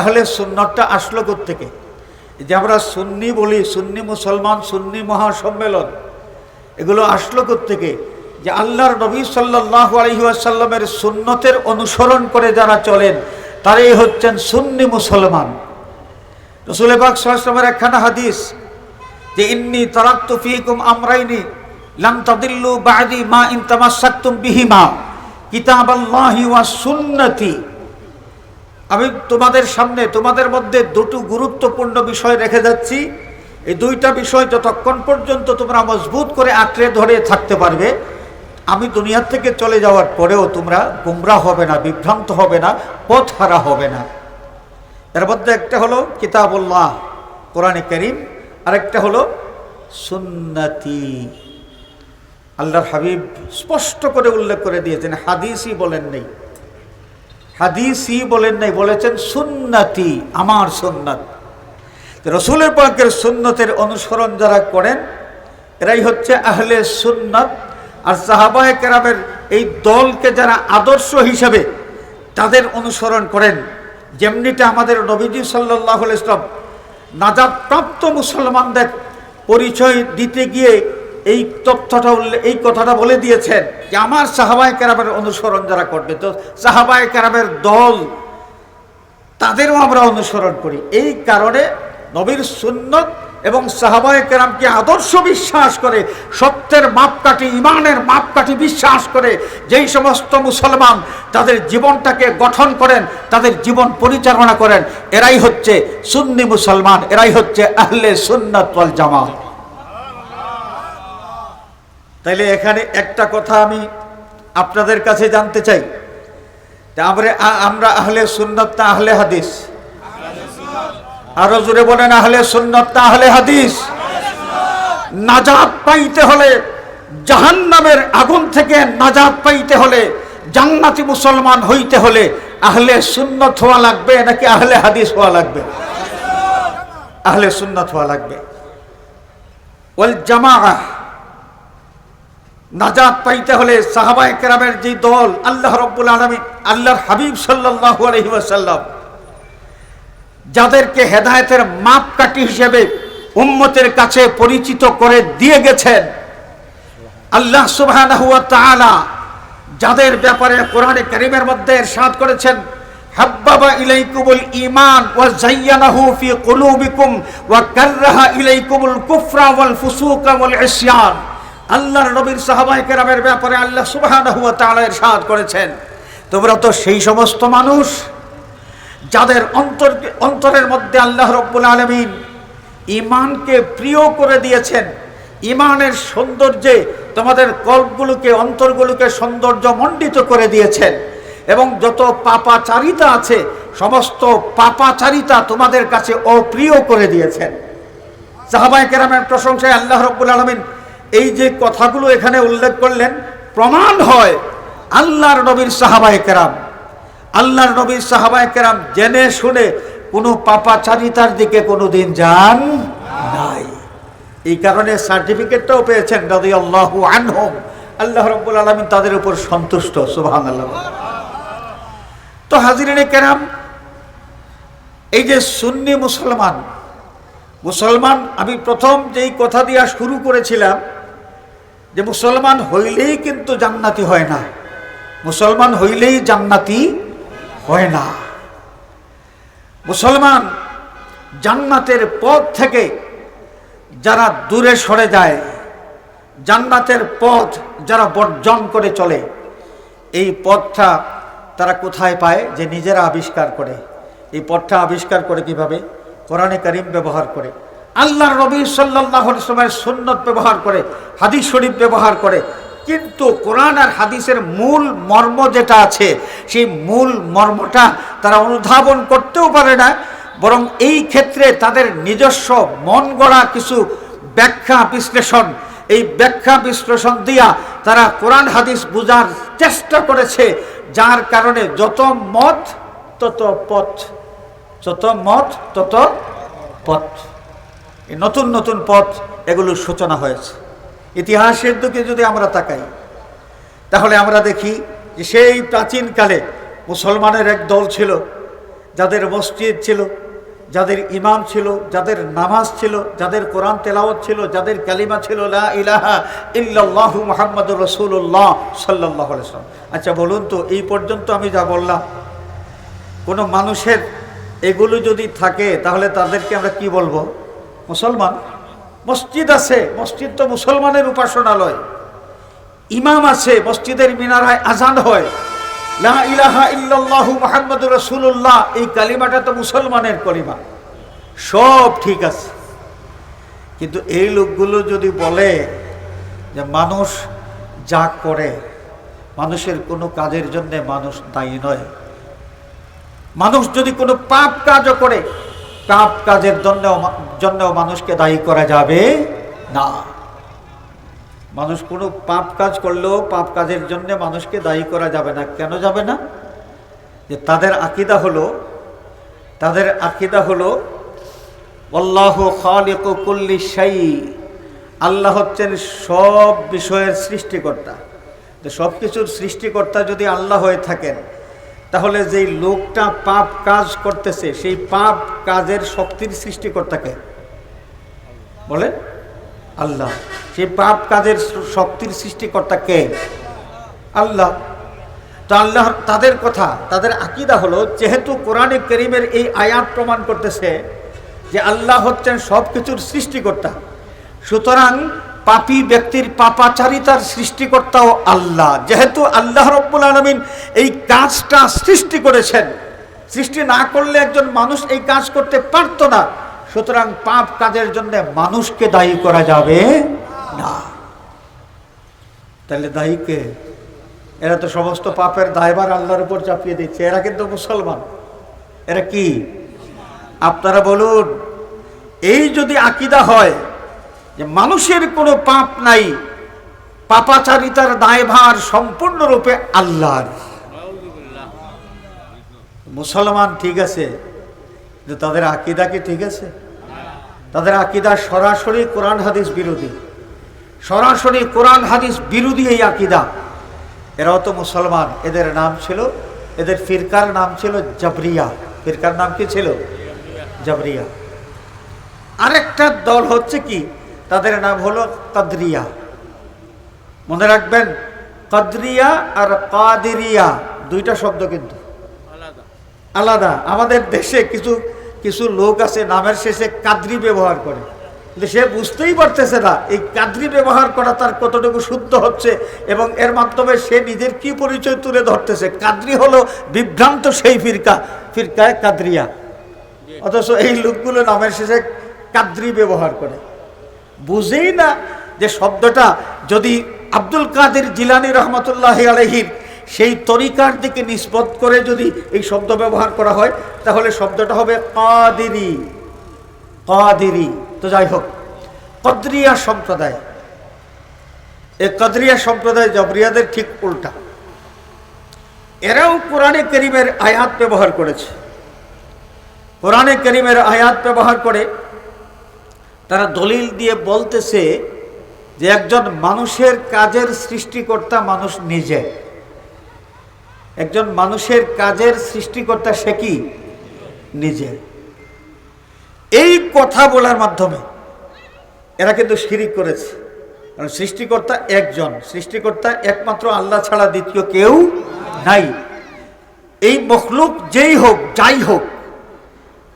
আহলে সুন্নতটা আসলো থেকে যে আমরা সুন্নি বলি, সুন্নি মুসলমান, সুন্নি মহাসম্মেলন, এগুলো আসলো থেকে যে আল্লাহর নবী সাল্লাহ আলহিহাসাল্লামের সুন্নতের অনুসরণ করে যারা চলেন, তারাই হচ্ছেন সুন্নি মুসলমান। রসুল পাক সাল্লামের একখানা হাদিস, যে ইন্নি ফিকুম আমরাইনি, লাম বাদি মা ইন তামাসাক্তুম বিহিমা, কিতাবাল্লাহি ওয়া সুন্নতি। আমি তোমাদের সামনে, তোমাদের মধ্যে দুটো গুরুত্বপূর্ণ বিষয় রেখে যাচ্ছি। এই দুইটা বিষয় যতক্ষণ পর্যন্ত তোমরা মজবুত করে আঁকড়ে ধরে থাকতে পারবে, আমি দুনিয়ার থেকে চলে যাওয়ার পরেও তোমরা গুমরা হবে না, বিভ্রান্ত হবে না পথ হারা হবে না। এর মধ্যে একটা হলো কিতাবুল্লাহ, কোরআনে করিম, আরেকটা হলো সুন্নতি। আল্লাহর হাবিব স্পষ্ট করে উল্লেখ করে দিয়েছেন, হাদিসই বলেন নেই। হাদিসই বলেন নাই, বলেছেন সুন্নতি, আমার সুন্নত। রসুলের পাকের সুন্নতের অনুসরণ যারা করেন, এরাই হচ্ছে আহলে সুন্নত। আর সাহাবাহে কেরামের এই দলকে যারা আদর্শ হিসাবে তাদের অনুসরণ করেন, যেমনিটা আমাদের নবীজি সাল্লাহ ইসলাম নাজাদপ্রাপ্ত মুসলমানদের পরিচয় দিতে গিয়ে এই তথ্যটা উল্লেখ এই কথাটা বলে দিয়েছেন যে আমার সাহাবায় কেরামের অনুসরণ যারা করবে, তো সাহাবায় কেরামের দল, তাদেরও আমরা অনুসরণ করি। এই কারণে নবীর সুন্নত এবং সাহাবায় কেরামকে আদর্শ বিশ্বাস করে, সত্যের মাপকাঠি, ইমানের মাপকাঠি বিশ্বাস করে, যেই সমস্ত মুসলমান তাদের জীবনটাকে গঠন করেন, তাদের জীবন পরিচালনা করেন, এরাই হচ্ছে সুন্নি মুসলমান, এরাই হচ্ছে আহলে সুন্নত জামাত। তাইলে এখানে একটা কথা আমি আপনাদের কাছে জানতে চাই। আমরা আমরা আহলে সুন্নত আহলে হাদিস? আরও জোরে বলেন, আহলে সুন্নত না আহলে হাদিস? নাজাত পাইতে হলে জাহান নামের আগুন থেকে নাজাত পাইতে হলে, জান্নাতি মুসলমান হইতে হলে আহলে সুন্নত হওয়া লাগবে নাকি আহলে হাদিস হওয়া লাগবে? আহলে সুন্নত হওয়া লাগবে। ওয়াল জামা নাজাত পাইতে হলে সাহাবায় কেরামের যে দল, আল্লাহ রব্বুল আলমী আল্লাহর হাবিব সাল্লাহ আলহিমাসাল্লাম যাদেরকে হেদায়তের মাপকাঠি হিসেবে উম্মতের কাছে পরিচিত করে দিয়ে গেছেন, আল্লাহ সুবাহ যাদের ব্যাপারে কোরআনে করিমের মধ্যে এরশাদ করেছেন, হাব্বাবা ইলাইকুমুল ঈমান ওয়া যায়্যানাহু ফি কুলুবিকুম ওয়া কাররাহা ইলাইকুমুল কুফরা ওয়াল ফুসুকা ওয়াল ইসয়ান। আল্লাহর নবীর সাহাবাই কেরামের ব্যাপারে আল্লাহ ওয়া তাআলা করেছেন। তোমরা তো সেই সমস্ত মানুষ যাদের অন্তর অন্তরের মধ্যে আল্লাহ রব্বুল আলমিন ইমানকে প্রিয় করে দিয়েছেন। ইমানের সৌন্দর্যে তোমাদের কল্পগুলোকে, অন্তরগুলোকে সৌন্দর্য মণ্ডিত করে দিয়েছেন। এবং যত পাপাচারিতা আছে, সমস্ত পাপাচারিতা তোমাদের কাছে অপ্রিয় করে দিয়েছেন। সাহাবাই কেরামের প্রশংসায় আল্লাহ রব্বুল আলমিন এই যে কথাগুলো এখানে উল্লেখ করলেন, প্রমাণ হয় আল্লাহর নবীর সাহাবাই কেরাম। আল্লাহর নবীর সাহাবাই কেরাম জেনে শুনে কোনো পাপাচারিতার দিকে কোনো দিন যান নাই। এই কারণে সার্টিফিকেটটাও পেয়েছেন দাদি আল্লাহ আনহম। আল্লাহ রব্বুল আলমিন তাদের উপর সন্তুষ্ট সুবাহান আল্লাহ তো হাজিরিনে কেরাম, এই যে সুন্নি মুসলমান মুসলমান, আমি প্রথম যেই কথা দিয়া শুরু করেছিলাম যে মুসলমান হইলেই কিন্তু জান্নাতি হয় না। মুসলমান হইলেই জান্নাতি হয় না। মুসলমান জান্নাতের পথ থেকে যারা দূরে সরে যায়, জান্নাতের পথ যারা বর্জন করে চলে, এই পথটা তারা কোথায় পায়? যে নিজেরা আবিষ্কার করে। এই পথটা আবিষ্কার করে কীভাবে? কোরআনে করিম ব্যবহার করে। আল্লাহ রবি সাল্লাহ সময়ের সুন্নত ব্যবহার করে, হাদিস শরীফ ব্যবহার করে, কিন্তু কোরআন আর হাদিসের মূল মর্ম যেটা আছে, সেই মূল মর্মটা তারা অনুধাবন করতেও পারে না, বরং এই ক্ষেত্রে তাদের নিজস্ব মন গড়া কিছু ব্যাখ্যা বিশ্লেষণ, এই ব্যাখ্যা বিশ্লেষণ দিয়া তারা কোরআন হাদিস বোঝার চেষ্টা করেছে, যার কারণে যত মত, তত পথ, যত মত, তত পথ। এই নতুন নতুন পথ এগুলোর সূচনা হয়েছে। ইতিহাসের দিকে যদি আমরা তাকাই, তাহলে আমরা দেখি যে সেই প্রাচীনকালে মুসলমানের এক দল ছিল, যাদের মসজিদ ছিল, যাদের ইমাম ছিল, যাদের নামাজ ছিল, যাদের কোরআন তেলাওয়াত ছিল, যাদের কালিমা ছিল, লা ইলাহা ইল্লাল্লাহু মুহাম্মাদুর রাসূলুল্লাহ সাল্লাল্লাহু আলাইহি ওয়াসাল্লাম। আচ্ছা বলুন তো, এই পর্যন্ত আমি যা বললাম, কোনো মানুষের এগুলো যদি থাকে, তাহলে তাদেরকে আমরা কি বলব? মুসলমান? মসজিদ আছে, মসজিদ তো মুসলমানের উপাসনালয়। ইমাম আছে, মসজিদের মিনারায় আজান হয়। লা ইলাহা ইল্লাল্লাহু মুহাম্মাদুর রাসূলুল্লাহ, এই কালিমাটা তো মুসলমানের কলিমা। সব ঠিক আছে। কিন্তু এই লোকগুলো যদি বলে যে মানুষ যা করে, মানুষের কোনো কাজের জন্য মানুষ দায়ী নয়। মানুষ যদি কোনো পাপ কাজও করে পাপ কাজের জন্য জন্যও মানুষকে দায়ী করা যাবে না। মানুষ কোনো পাপ কাজ করলেও পাপ কাজের জন্য মানুষকে দায়ী করা যাবে না। কেন যাবে না? যে তাদের আকিদা হলো, তাদের আকিদা হলো অল্লাহ খালিক কুল্লি শাই আল্লাহ হচ্ছেন সব বিষয়ের সৃষ্টিকর্তা। তো সব কিছুর সৃষ্টিকর্তা যদি আল্লাহ হয়ে থাকেন তাহলে যেই লোকটা পাপ কাজ করতেছে, সেই পাপ কাজের শক্তির সৃষ্টিকর্তাকে? বলেন, আল্লাহ। সেই পাপ কাজের শক্তির সৃষ্টিকর্তা কে? আল্লাহ। তো আল্লাহ তাদের কথা, তাদের আকিদা হলো, যেহেতু কোরআনে করিমের এই আয়াত প্রমাণ করতেছে যে আল্লাহ হচ্ছেন সব কিছুর সৃষ্টিকর্তা, সুতরাং পাপী ব্যক্তির পাপাচারিতার সৃষ্টিকর্তাও আল্লাহ। যেহেতু আল্লাহ রব্বুল আলমিন এই কাজটা সৃষ্টি করেছেন, সৃষ্টি না করলে একজন মানুষ এই কাজ করতে পারত না। সুতরাং পাপ কাজের জন্য মানুষকে দায়ী করা যাবে না। তাহলে দায়ীকে এরা তো সমস্ত পাপের দায়ভার আল্লাহর উপর চাপিয়ে দিচ্ছে। এরা কিন্তু মুসলমান। এরা কি? আপনারা বলুন, এই যদি আকিদা হয় যে মানুষের কোনো পাপ নাই, পাপাচারিতার দায়ভার সম্পূর্ণরূপে আল্লাহর। মুসলমান ঠিক আছে, কিন্তু তাদের আকিদা কি ঠিক আছে? তাদের আকিদা সরাসরি কোরআন হাদিস বিরোধী। সরাসরি কোরআন হাদিস বিরোধী এই আকিদা। এরাও তো মুসলমান, এদের নাম ছিল, এদের ফিরকার নাম ছিল জাবরিয়া। ফিরকার নাম কি ছিল? জাবরিয়া। আরেকটা দল হচ্ছে কি? তাদের নাম হলো কাদরিয়া। মনে রাখবেন কাদরিয়া আর কাদিরিয়া দুইটা শব্দ কিন্তু। আলাদা। আমাদের দেশে কিছু কিছু লোক আছে নামের শেষে কাদ্রি ব্যবহার করে। কিন্তু সে বুঝতেই পারতেছে না এই কাদ্রি ব্যবহার করা তার কতটুকু শুদ্ধ হচ্ছে এবং এর মাধ্যমে সে নিজের কি পরিচয় তুলে ধরতেছে। কাদ্রি হলো বিভ্রান্ত সেই ফিরকা ফিরকায় কাদ্রিয়া। অথচ এই লোকগুলো নামের শেষে কাদ্রি ব্যবহার করে। বুঝেই না যে শব্দটা যদি আব্দুল কাদের জিলানি রহমতুল্লাহ আলহির সেই তরিকার দিকে নিষ্পত করে যদি এই শব্দ ব্যবহার করা হয়, তাহলে শব্দটা হবে কাদিরি। কাদিরি। তো যাই হোক, কদ্রিয়া সম্প্রদায়। এ কদরিয়া সম্প্রদায় জবরিয়াদের ঠিক উল্টা। এরাও কোরআনে করিমের আয়াত ব্যবহার করেছে। কোরআনে করিমের আয়াত ব্যবহার করে তারা দলিল দিয়ে বলতেছে যে একজন মানুষের কাজের সৃষ্টিকর্তা মানুষ নিজে। একজন মানুষের কাজের সৃষ্টিকর্তা সে কি? নিজে। এই কথা বলার মাধ্যমে এরা কিন্তু শিরিক করেছে। কারণ সৃষ্টিকর্তা একজন, সৃষ্টিকর্তা একমাত্র আল্লাহ ছাড়া দ্বিতীয় কেউ নাই। এই মখলুক যেই হোক, যাই হোক,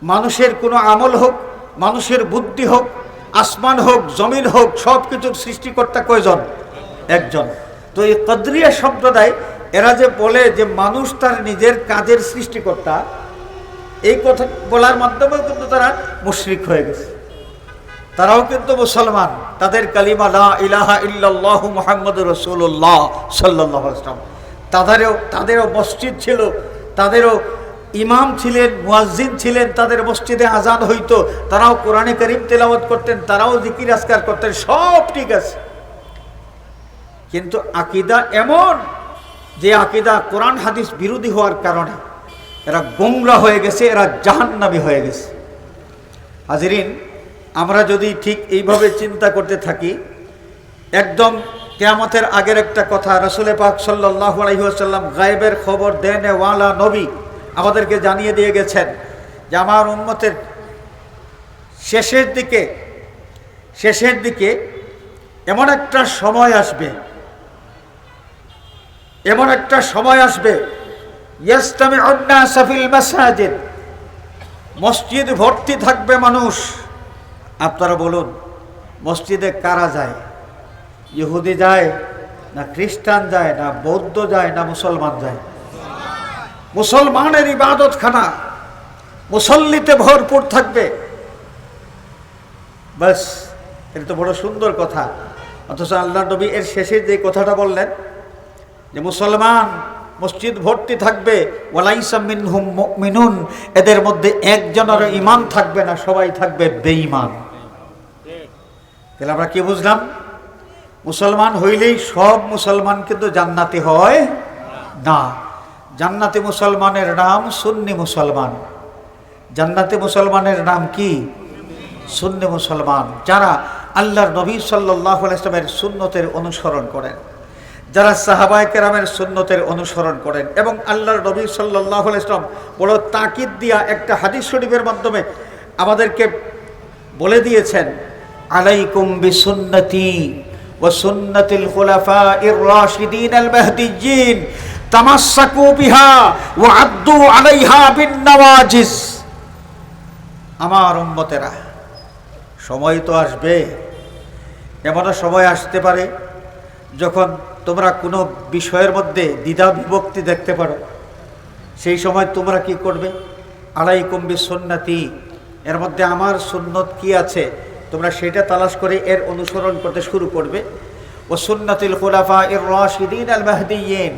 মানুষের কোনো আমল হোক, মানুষের বুদ্ধি হোক আসমান হোক, জমিন হোক, সব কিছুর সৃষ্টিকর্তা কয়জন? একজন। তো এই কদরিয়া সম্প্রদায়, এরা যে বলে যে মানুষ তার নিজের কাজের সৃষ্টিকর্তা, এই কথা বলার মাধ্যমেও কিন্তু তারা মুশরিক হয়ে গেছে। তারাও কিন্তু মুসলমান। তাদের কালিমা, লা ইলাহা ইল্লাল্লাহু মুহাম্মাদুর রাসূলুল্লাহ সাল্লাল্লাহু আলাইহি ওয়াসাল্লাম। তাদেরও তাদেরও মসজিদ ছিল, তাদেরও ইমাম ছিলেন, মুয়াজ্জিন ছিলেন, তাদের মসজিদে আজান হইতো, তারাও কোরআনে করিম তেলাওয়াত করতেন, তারাও জিকির আসকার করতেন, সব ঠিক আছে। কিন্তু আকিদা এমন যে আকিদা কোরআন হাদিস বিরোধী হওয়ার কারণে এরা গোমরা হয়ে গেছে, এরা জাহান্নাবি হয়ে গেছে। হাজিরিন, আমরা যদি ঠিক এইভাবে চিন্তা করতে থাকি, একদম কেয়ামতের আগের একটা কথা রসুলে পাক সাল্লাহ আলহিহাসাল্লাম গায়েবের খবর দেন ওয়ালা নবী। আমাদেরকে জানিয়ে দিয়ে গেছেন যে আমার উন্মতের শেষের দিকে শেষের দিকে এমন একটা সময় আসবে, এমন একটা সময় আসবে ইয়াস্তামি সাফিল মাসাজিদ, মসজিদ ভর্তি থাকবে মানুষ। আপনারা বলুন, মসজিদে কারা যায়? ইহুদি যায় না খ্রিস্টান যায় না বৌদ্ধ যায় না মুসলমান যায়? মুসলমানের ইবাদতখানা মুসল্লিতে ভরপুর থাকবে। বাস, এটা তো বড় সুন্দর কথা। অথচ আল্লাহ নবী এর শেষে যে কথাটা বললেন যে মুসলমান মসজিদ ভর্তি থাকবে মিনুন এদের মধ্যে একজনের ইমান থাকবে না, সবাই থাকবে বেঈমান। তাহলে আমরা কি বুঝলাম? মুসলমান হইলেই সব মুসলমান কিন্তু জান্নাতি হয় না। জান্নাতি মুসলমানের নাম সুন্নি মুসলমান। জান্নাতি মুসলমানের নাম কি? সুন্নি মুসলমান। যারা আল্লাহর নবী সাল্লাহ ইসলামের সুন্নতের অনুসরণ করেন, যারা সাহাবায় কেরামের সুন্নতের অনুসরণ করেন এবং আল্লাহর নবী সাল্লাহ ইসলাম বড় তাকিদ দিয়া একটা হাদিস শরীফের মাধ্যমে আমাদেরকে বলে দিয়েছেন, আলাইকুম বিসুন্নতি ও সুন্নতিল খুলাফা ইর রাশিদিন আল মাহদিয়িন বিহা আলাইহা আমার উম্মতেরা, সময় তো আসবে, এমনও সময় আসতে পারে যখন তোমরা কোনো বিষয়ের মধ্যে দ্বিধা বিভক্তি দেখতে পারো। সেই সময় তোমরা কি করবে? আড়াই কম্বি সন্ন্যাতি এর মধ্যে আমার সুন্নত কি আছে? তোমরা সেটা তালাশ করে এর অনুসরণ করতে শুরু করবে। ও সুন্নাতিল খোলাফা এর রাশিদিন আল মাহদিন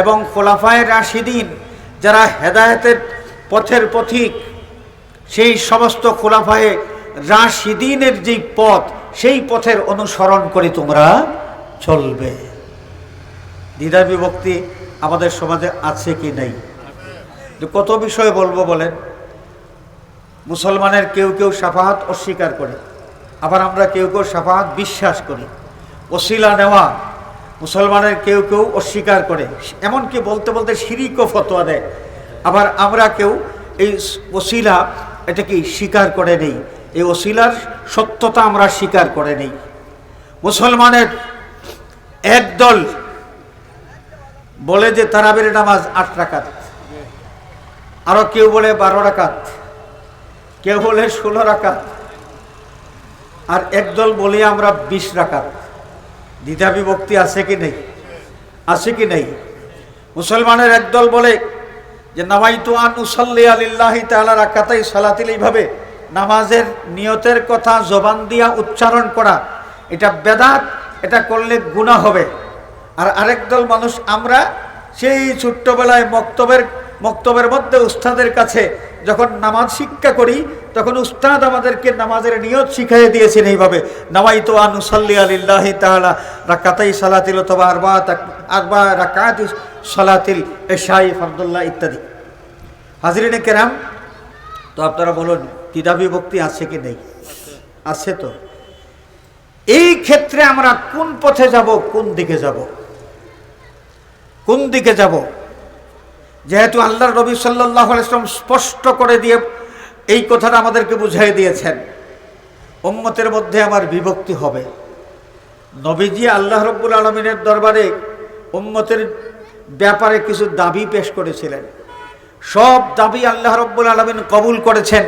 এবং খোলাফায় রাশিদিন যারা হেদায়তের পথের পথিক, সেই সমস্ত খোলাফায়ে রাশিদিনের যেই পথ, সেই পথের অনুসরণ করে তোমরা চলবে। দ্বিধা বিভক্তি আমাদের সমাজে আছে কি নেই? কত বিষয় বলব বলেন। মুসলমানের কেউ কেউ সাফাহাত অস্বীকার করে, আবার আমরা কেউ কেউ সাফাহাত বিশ্বাস করি। ওসিলা নেওয়া মুসলমানের কেউ কেউ অস্বীকার করে। এমনকি বলতে বলতে শিরিকও ফতোয়া দেয়। আবার আমরা কেউ এই ওসিলা এটা কি স্বীকার করে নেই। এই ওসিলার সত্যতা আমরা স্বীকার করে নেই। মুসলমানের একদল বলে যে তারাবের নামাজ আট রাকাত। আরও কেউ বলে বারো রাকাত। কেউ বলে ষোলো রাকাত। আর একদল বলি আমরা বিশ রাকাত। দ্বিধা বিভক্তি আছে কি নেই? আছে কি নেই? মুসলমানের একদল বলে যে, নামাইতু আন উসাল্লি আলিল্লাহি তাআলা রাকাতাই সালাতিল। এইভাবে নামাজের নিয়তের কথা জবান দিয়া উচ্চারণ করা, এটা বেদাত, এটা করলে গুণা হবে। আর আরেক দল মানুষ, আমরা সেই ছোট্টবেলায় মক্তবের মক্তবের মধ্যে উস্তাদের কাছে যখন নামাজ শিক্ষা করি, তখন উস্তাদ আমাদেরকে নামাজের নিয়ত শিখাই দিয়েছেন এইভাবে। নামাই তো আনুসাল্লি আলিল্লাহি তাহলা রাকাতাই সালাতিল অথবা আরবা আরবা রাকাত সালাতিল এশাই ফরদুল্লাহ ইত্যাদি। হাজরিনে কেরাম, তো আপনারা বলুন বিভক্তি আছে কি নেই? আছে তো। এই ক্ষেত্রে আমরা কোন পথে যাব, কোন দিকে যাব? কোন দিকে যাব? যেহেতু আল্লাহ রবি সাল্লাহ স্পষ্ট করে দিয়ে এই কথাটা আমাদেরকে বুঝাই দিয়েছেন, উম্মতের মধ্যে আমার বিভক্তি হবে। নবীজি আল্লাহ রব্বুল আলমিনের দরবারে উম্মতের ব্যাপারে কিছু দাবি পেশ করেছিলেন। সব দাবি আল্লাহ রব্বুল আলমিন কবুল করেছেন,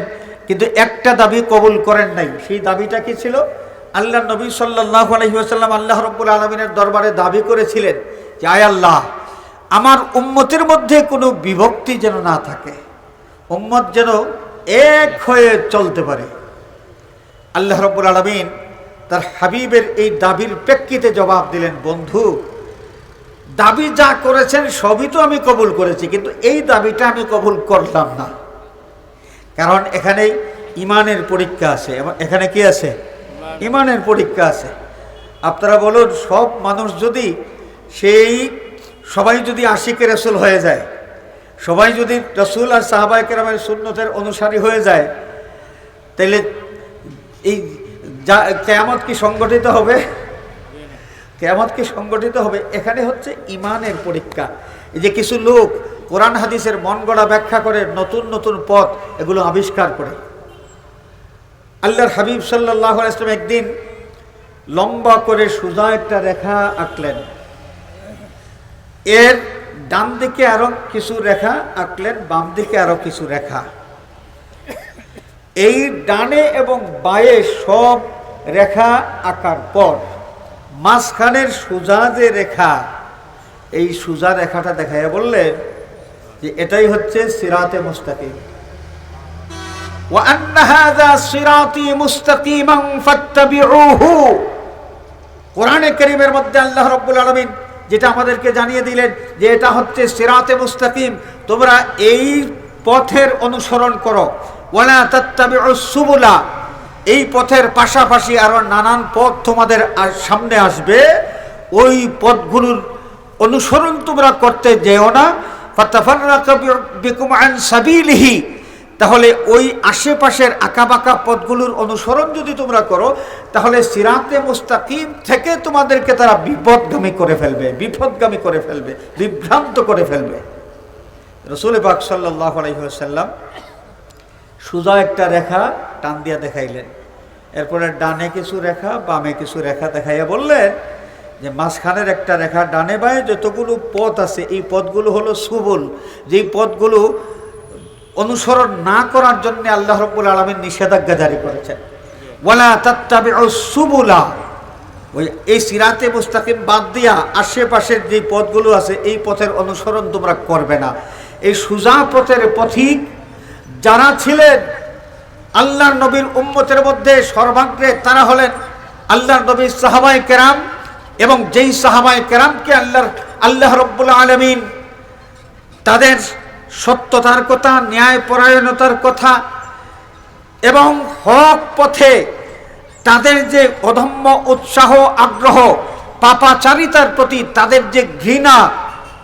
কিন্তু একটা দাবি কবুল করেন নাই। সেই দাবিটা কি ছিল? আল্লাহ নবী সাল্লাহ আলহিহাসাল্লাম আল্লাহ রব্বুল আলমিনের দরবারে দাবি করেছিলেন যে, আয় আল্লাহ আমার উম্মতের মধ্যে কোনো বিভক্তি যেন না থাকে। উম্মত যেন এক হয়ে চলতে পারে। আল্লাহ রব্বুল আলমিন তার হাবিবের এই দাবির প্রেক্ষিতে জবাব দিলেন বন্ধু দাবি যা করেছেন সবই তো আমি কবুল করেছি কিন্তু এই দাবিটা আমি কবুল করলাম না। কারণ এখানে ইমানের পরীক্ষা আছে। এবং এখানে কি আছে? ইমানের পরীক্ষা আছে। আপনারা বলুন সব মানুষ যদি সেই সবাই যদি আশিকে রসুল হয়ে যায়, সবাই যদি রসুল আর সাহাবাই কেরামের সুন্নতের অনুসারী হয়ে যায় তাহলে এই যা, কেয়ামত কি সংগঠিত হবে? কেয়ামত কি সংগঠিত হবে? এখানে হচ্ছে ইমানের পরীক্ষা। এই যে কিছু লোক কোরআন হাদিসের মন গড়া ব্যাখ্যা করে, নতুন নতুন পথ এগুলো আবিষ্কার করে। আল্লাহর হাবিব সাল্লাহ ইসলাম একদিন লম্বা করে সোজা একটা রেখা আঁকলেন। এর ডান দিকে আরো কিছু রেখা আঁকলেন বাম দিকে আরো কিছু রেখা এই ডানে এবং বায়ে সব রেখা আঁকার পর মাঝখানের সোজা যে রেখা এই সোজা রেখাটা দেখাইয়া বললেন যে এটাই হচ্ছে সিরাতে মুস্তাকিম وأن هذا صراطي مستقيما فاتبعوه কোরআনে করিমের মধ্যে আল্লাহ রব্বুল আলমিন যেটা আমাদেরকে জানিয়ে দিলেন যে এটা হচ্ছে সেরাতে মুস্তাকিম। তোমরা এই পথের অনুসরণ করো। তাত্তাবিউ সুবুলা। এই পথের পাশাপাশি আরও নানান পথ তোমাদের সামনে আসবে। ওই পথগুলোর অনুসরণ তোমরা করতে যেও না। সাবিলিহি। তাহলে ওই আশেপাশের আঁকাবাঁকা পথগুলোর অনুসরণ যদি তোমরা করো, তাহলে সিরাতে মুস্তাকিম থেকে তোমাদেরকে তারা বিপদগামী করে ফেলবে, বিপদগামী করে ফেলবে, বিভ্রান্ত করে ফেলবে। রসুল পাক সাল্লাহ সোজা একটা রেখা টান দিয়া দেখাইলেন। এরপরে ডানে কিছু রেখা, বামে কিছু রেখা দেখাইয়া বললেন যে, মাঝখানের একটা রেখা ডানে বায়ে যতগুলো পথ আছে, এই পথগুলো হলো সুবল। যেই পথগুলো অনুসরণ না করার জন্য আল্লাহ রব্বুল আলমীর নিষেধাজ্ঞা জারি করেছেন। ওয়ালা তাত্তাবি সুবুলা। ওই এই সিরাতে মুস্তাকিম বাদ দিয়া আশেপাশের যে পথগুলো আছে, এই পথের অনুসরণ তোমরা করবে না। এই সুজা পথের পথিক যারা ছিলেন আল্লাহর নবীর উম্মতের মধ্যে সর্বাগ্রে, তারা হলেন আল্লাহর নবীর সাহাবাই কেরাম এবং যেই সাহাবাই কেরামকে আল্লাহর, আল্লাহ রব্বুল আলমিন তাদের সত্যতার কথা, ন্যায়পরায়ণতার কথা এবং হক পথে তাদের যে অধম্য উৎসাহ, আগ্রহ, পাপাচারিতার প্রতি তাদের যে ঘৃণা,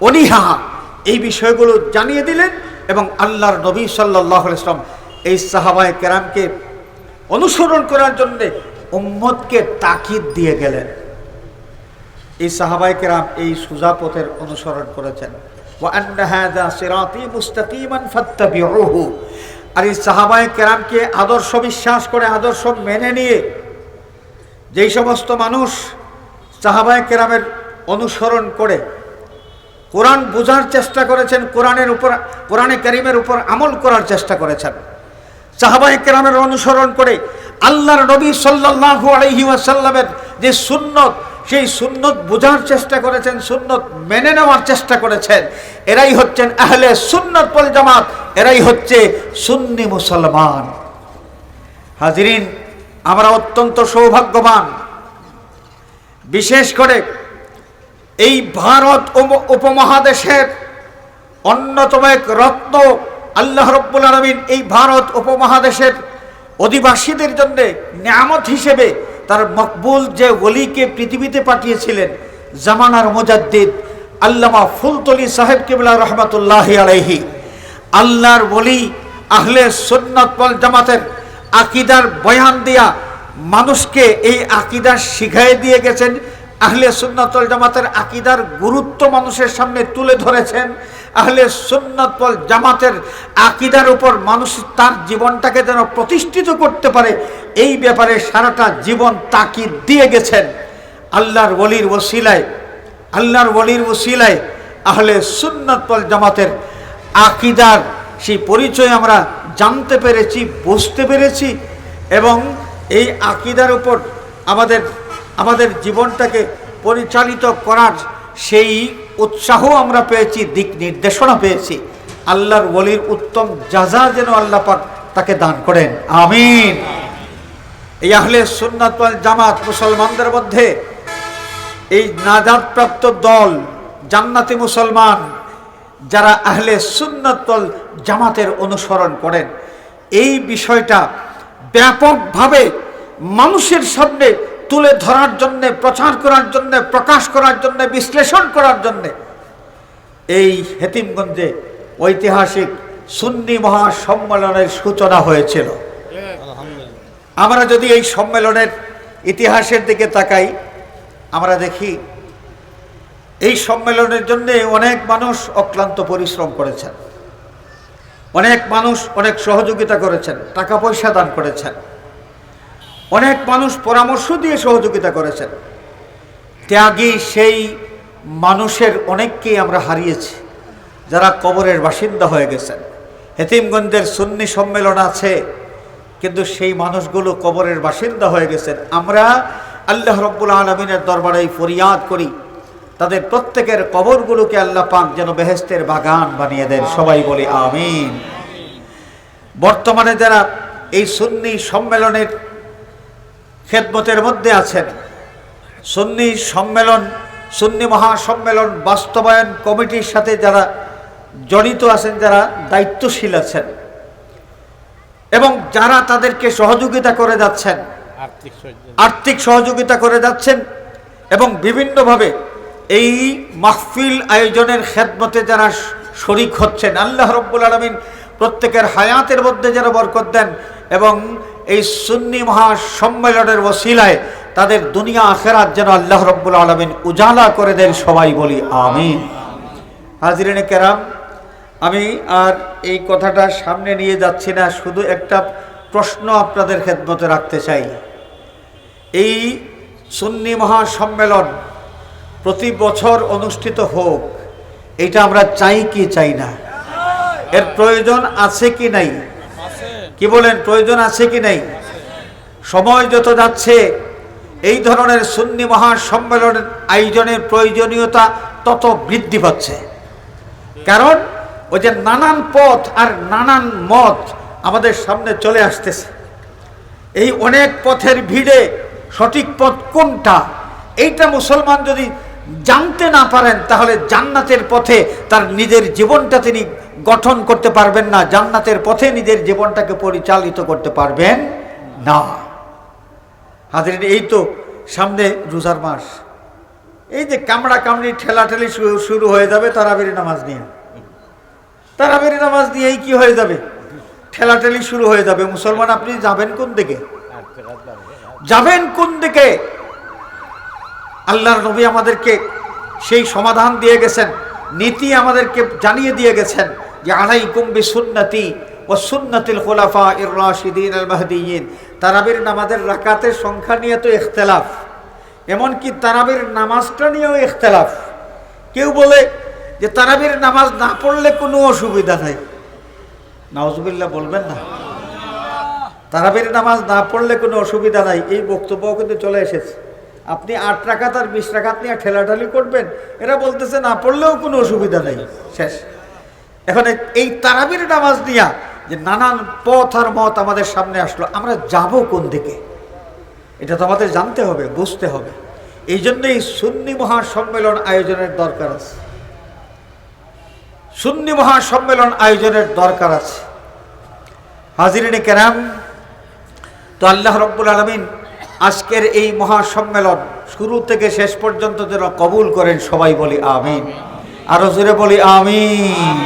অনীহা, এই বিষয়গুলো জানিয়ে দিলেন এবং আল্লাহর নবী সাল্লাহ ইসলাম এই সাহাবায় কেরামকে অনুসরণ করার জন্যে উম্মদকে তাকিদ দিয়ে গেলেন। এই সাহাবাই কেরাম এই সুজা পথের অনুসরণ করেছেন। وأن هذا صراطي مستقيما فاتبعوه আর এই সাহাবাই কেরামকে আদর্শ বিশ্বাস করে আদর্শ মেনে নিয়ে যেই সমস্ত মানুষ সাহাবাই কেরামের অনুসরণ করে কোরআন বোঝার চেষ্টা করেছেন কোরআনের উপর কোরআনে করিমের উপর আমল করার চেষ্টা করেছেন সাহাবাই কেরামের অনুসরণ করে আল্লাহর নবী সাল্লাল্লাহু আলাইহি ওয়াসাল্লামের যে সুন্নত সেই সুন্নত বোঝার চেষ্টা করেছেন, সুন্নত মেনে নেওয়ার চেষ্টা করেছেন। এরাই হচ্ছেন আহলে সুন্নত পল জামাত, এরাই হচ্ছে সুন্নি মুসলমান। হাজিরিন, আমরা অত্যন্ত সৌভাগ্যবান। বিশেষ করে এই ভারত উপ- উপমহাদেশের অন্যতম এক রত্ন আল্লাহ রব্বুল আলমিন এই ভারত উপমহাদেশের অধিবাসীদের জন্যে নিয়ামত হিসেবে তার মকবুল যে ওলিকে পৃথিবীতে পাঠিয়েছিলেন, জামানার মুজাদ্দিদ আল্লামা ফুলতলি সাহেব কিবলা রহমতুল্লাহ আলাইহি, আল্লাহর বলি আহলে সুন্নত ওয়াল জামাতের আকিদার বয়ান দিয়া মানুষকে এই আকিদার শিখাই দিয়ে গেছেন, আহলে সুন্নতল জামাতের আকিদার গুরুত্ব মানুষের সামনে তুলে ধরেছেন, আহলে সুন্নতল জামাতের আকিদার উপর মানুষ তার জীবনটাকে যেন প্রতিষ্ঠিত করতে পারে এই ব্যাপারে সারাটা জীবন তাকিদ দিয়ে গেছেন। আল্লাহর ওলির ওসিলায়, আল্লাহর ওলির ওসিলায় আহলে সুন্নতল জামাতের আকিদার সেই পরিচয় আমরা জানতে পেরেছি, বুঝতে পেরেছি এবং এই আকিদার উপর আমাদের আমাদের জীবনটাকে পরিচালিত করার সেই উৎসাহ আমরা পেয়েছি, দিক নির্দেশনা পেয়েছি। আল্লাহর ওলির উত্তম যাজা যেন আল্লাহ পাক তাকে দান করেন। আমিন। এই আহলে সুন্নাত জামাত মুসলমানদের মধ্যে এই নাজাদপ্রাপ্ত দল, জান্নাতি মুসলমান, যারা আহলে সুন্নতল জামাতের অনুসরণ করেন, এই বিষয়টা ব্যাপকভাবে মানুষের সামনে তুলে ধরার জন্যে, প্রচার করার জন্যে, প্রকাশ করার জন্যে, বিশ্লেষণ করার জন্যে, এই হেতিমগঞ্জে ঐতিহাসিক সুন্নি মহাসম্মেলনের সূচনা হয়েছিল। আমরা যদি এই সম্মেলনের ইতিহাসের দিকে তাকাই, আমরা দেখি এই সম্মেলনের জন্য অনেক মানুষ অক্লান্ত পরিশ্রম করেছেন। অনেক মানুষ অনেক সহযোগিতা করেছেন, টাকা পয়সা দান করেছেন। অনেক মানুষ পরামর্শ দিয়ে সহযোগিতা করেছেন। ত্যাগী সেই মানুষের অনেককেই আমরা হারিয়েছি, যারা কবরের বাসিন্দা হয়ে গেছেন। হেতিমগঞ্জের সুন্নি সম্মেলন আছে কিন্তু সেই মানুষগুলো কবরের বাসিন্দা হয়ে গেছেন। আমরা আল্লাহ রব্বুল আলমিনের দরবারে ফরিয়াদ করি। তাদের প্রত্যেকের কবরগুলোকে আল্লাহ পাক যেন বেহেস্তের বাগান বানিয়ে দেন। সবাই বলি আমিন। বর্তমানে যারা এই সুন্নি সম্মেলনের খেদমতের মধ্যে আছেন, সুন্নি সম্মেলন, সুন্নি মহাসম্মেলন বাস্তবায়ন কমিটির সাথে যারা জড়িত আছেন, যারা দায়িত্বশীল আছেন এবং যারা তাদেরকে সহযোগিতা করে যাচ্ছেন আর্থিক সহযোগিতা। করে যাচ্ছেন এবং বিভিন্নভাবে এই মাহফিল আয়োজনের খেদমতে যারা শরিক হচ্ছেন আল্লাহ রব্বুল আলমিন প্রত্যেকের হায়াতের মধ্যে যেন বরকত দেন এবং এই সুন্নি মহাসম্মেলনের ওসিলায় তাদের দুনিয়া আখেরাত যেন আল্লাহ রব্বুল আলমিন উজালা করে দেন সবাই বলি আমিন। হাজিরিনে কেরাম আমি আর এই কথাটা সামনে নিয়ে যাচ্ছি না, শুধু একটা প্রশ্ন আপনাদের খেদমতে রাখতে চাই। এই সুন্নি মহাসম্মেলন প্রতি বছর অনুষ্ঠিত হোক, এটা আমরা চাই কি চাই না? এর প্রয়োজন আছে কি নাই? কি বলেন, প্রয়োজন আছে কি নাই? সময় যত যাচ্ছে, এই ধরনের সুন্নি মহাসম্মেলন আয়োজনের প্রয়োজনীয়তা তত বৃদ্ধি পাচ্ছে। কারণ ওই যে নানান পথ আর নানান মত আমাদের সামনে চলে আসতেছে। এই অনেক পথের ভিড়ে সঠিক পথ কোনটা? এইটা মুসলমান যদি জানতে না পারেন, তাহলে জান্নাতের পথে তার নিজের জীবনটা তিনি গঠন করতে পারবেন না। জান্নাতের পথে নিজের জীবনটাকে পরিচালিত করতে পারবেন না। হাজির এই তো সামনে রোজার মাস। এই যে কামড়া কামড়ি ঠেলাঠেলি শুরু হয়ে যাবে তারাবির নামাজ নিয়ে। তারাবির নামাজ নিয়েই কি হয়ে যাবে? ঠেলাঠেলি শুরু হয়ে যাবে। মুসলমান, আপনি যাবেন কোন দিকে? যাবেন কোন দিকে? আল্লাহর নবী আমাদেরকে সেই সমাধান দিয়ে গেছেন। নীতি আমাদেরকে জানিয়ে দিয়ে গেছেন যে আড়াই কুম্বি সুন্নতি ও সুন্নতিল খোলাফা ইর আল মাহদিয়িন। তারাবির নামাজের রাকাতের সংখ্যা নিয়ে তো ইখতলাফ। এমনকি তারাবির নামাজটা নিয়েও ইখতলাফ। কেউ বলে যে তারাবির নামাজ না পড়লে কোনো অসুবিধা নাই। নাওজুবিল্লাহ বলবেন না। তারাবির নামাজ না পড়লে কোনো অসুবিধা নাই। এই বক্তব্য কিন্তু চলে এসেছে। আপনি আট রাখাত আর বিশ রাখাত নিয়ে ঠেলাঠালি করবেন, এরা বলতেছে না পড়লেও কোনো অসুবিধা নেই। শেষ। এখন এই তারাবির নামাজ দিয়া যে নানান পথ আর মত আমাদের সামনে আসলো, আমরা যাব কোন দিকে? এটা তো আমাদের জানতে হবে, বুঝতে হবে। এই জন্যই সুন্নি মহাসম্মেলন আয়োজনের দরকার আছে। সুন্নি মহাসম্মেলন আয়োজনের দরকার আছে। হাজিরিনে কেরাম, তো আল্লাহ রব্বুল আলমিন আজকের এই মহাসম্মেলন শুরু থেকে শেষ পর্যন্ত যেন কবুল করেন সবাই বলি আমিন। আরও জোরে বলি আমিন।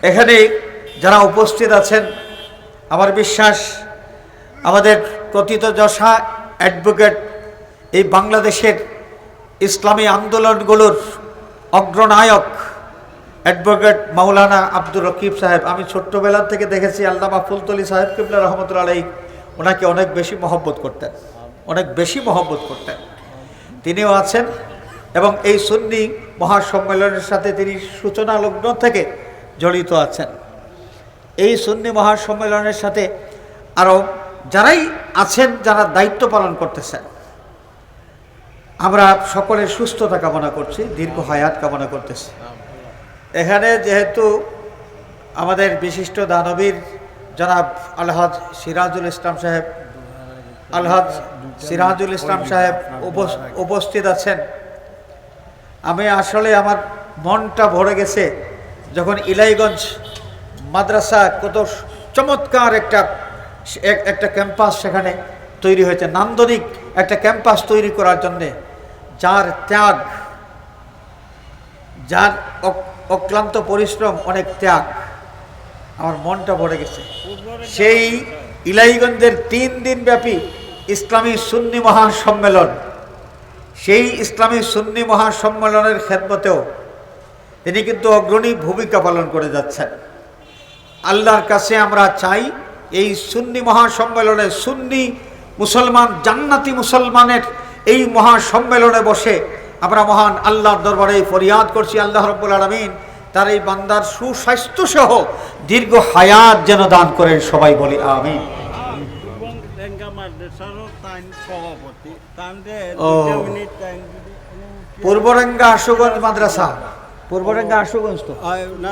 এখানে যারা উপস্থিত আছেন, আমার বিশ্বাস আমাদের প্রতীত যশা অ্যাডভোকেট এই বাংলাদেশের ইসলামী আন্দোলনগুলোর অগ্রনায়ক অ্যাডভোকেট মাওলানা আব্দুর রকিব সাহেব। আমি ছোট্টবেলা থেকে দেখেছি আল্লামা ফুলতলি সাহেব কিবলা রহমতুল্লাহ আলাই ওনাকে অনেক বেশি মহব্বত করতেন, অনেক বেশি মহব্বত করতেন। তিনিও আছেন এবং এই সুন্নি মহাসম্মেলনের সাথে তিনি সূচনা লগ্ন থেকে জড়িত আছেন। এই সুন্নি মহাসম্মেলনের সাথে আরও যারাই আছেন, যারা দায়িত্ব পালন করতেছেন আমরা সকলের সুস্থতা কামনা করছি, দীর্ঘ হায়াত কামনা করতেছি। এখানে যেহেতু আমাদের বিশিষ্ট দানবীর জনাব আলহাজ সিরাজুল ইসলাম সাহেব, আলহাজ সিরাজুল ইসলাম সাহেব উপস- উপস্থিত আছেন, আমি আসলে আমার মনটা ভরে গেছে যখন ইলাইগঞ্জ মাদ্রাসা কত চমৎকার একটা একটা ক্যাম্পাস সেখানে তৈরি হয়েছে। নান্দনিক একটা ক্যাম্পাস তৈরি করার জন্যে যার ত্যাগ, যার অক্লান্ত পরিশ্রম, অনেক ত্যাগ আমার মনটা ভরে গেছে। সেই ইলাইগঞ্জের তিন দিন ব্যাপী ইসলামী সুন্নি মহাসম্মেলন, সেই ইসলামী সুন্নি মহাসম্মেলনের খেদমতেও তিনি কিন্তু অগ্রণী ভূমিকা পালন করে যাচ্ছেন। আল্লাহর কাছে আমরা চাই এই সুন্নি মহাসম্মেলনে সুন্নি মুসলমান জান্নাতি মুসলমানের এই মহা সম্মেলনে বসে আমরা মহান আল্লাহর দরবারে ফরিয়াদ করছি আল্লাহ রব্বুল আলমিন তার এই বান্দার সুস্বাস্থ্য সহ দীর্ঘ হায়াত যেন দান করেন সবাই বলি আমি পূর্বরেঙ্গা আশুগঞ্জ মাদ্রাসা। পূর্বরেঙ্গা আশুগঞ্জ তো। না